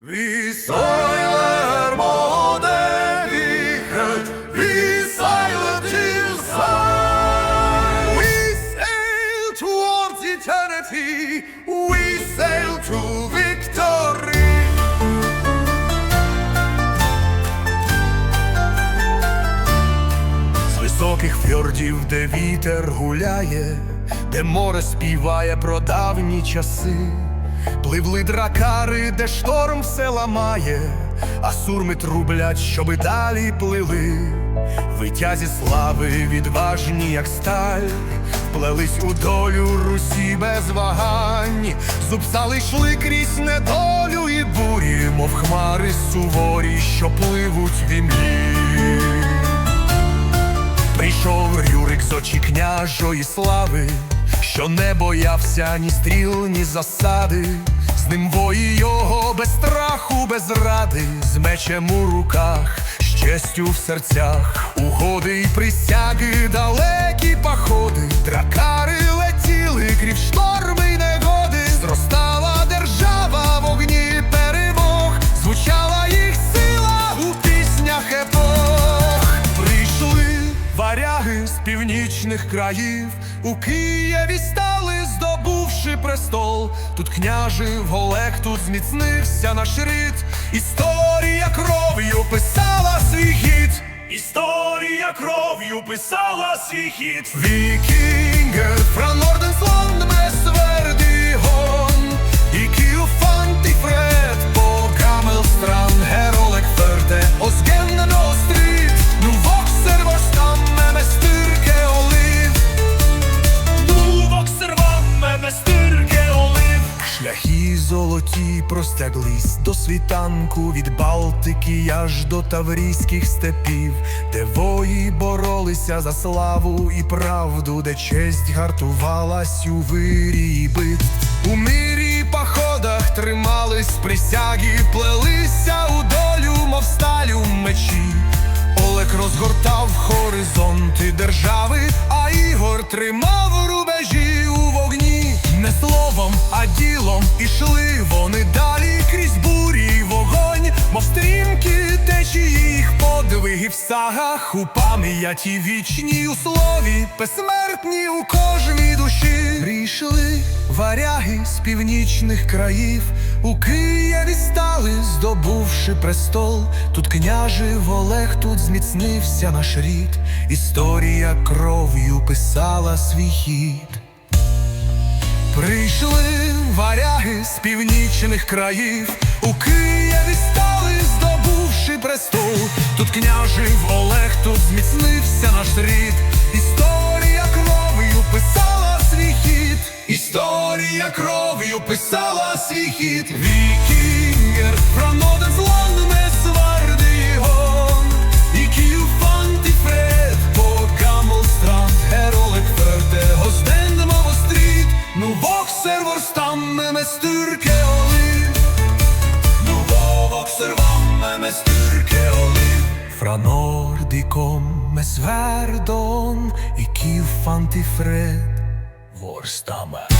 Soiler modighet, vi seiler til. We sail towards eternity, we sail to victory. З високих фьордів, де вітер гуляє, де море співає про давні часи, пливли дракари, де шторм все ламає, а сурми трублять, щоби далі плили. Витязі слави відважні, як сталь, вплелись у долю Русі без вагань, зубсали йшли крізь недолю і бурі, мов хмари суворі, що пливуть в імлі. Прийшов Рюрик з очі княжої слави, що не боявся ні стріл, ні засади. З ним вої його без страху, без ради, з мечем у руках, з честю в серцях, угоди й присяги, далекі походи, дракари летіли крізь шторми варяги з північних країв, у Києві стали, здобувши престол. Тут княжив Олег, тут зміцнився наш рід. Історія кров'ю писала свій хід. Історія кров'ю писала свій хід. Вікінгер, fra золоті простяглись до світанку від Балтики аж до Таврійських степів, де вої боролися за славу і правду, де честь гартувалась у вирі і битв. У мирі й походах тримались присяги, плелися у долю, мов сталю мечі. Олег розгортав хоризонти держави, а Ігор тримав ділом ішли вони далі крізь бурі вогонь, мов стрімкі течії їх подвиги в сагах, у пам'яті вічній у слові, безсмертні у кожній душі. Прийшли варяги з північних країв, у Києві стали, здобувши престол. Тут княжив Олег, тут зміцнився наш рід. Історія кров'ю писала свій хід. Прийшли варяги з північних країв, у Києві стали, здобувши престол. Тут княжив Олег, тут зміцнився наш рід. Історія кров'ю писала свій хід. Історія кров'ю писала свій хід. Вікінгер, fra styrke og liv. Nå vokser vannet med styrke og liv. Fra nord de kom med sverdom, gikk jo fant i fred vår stamme.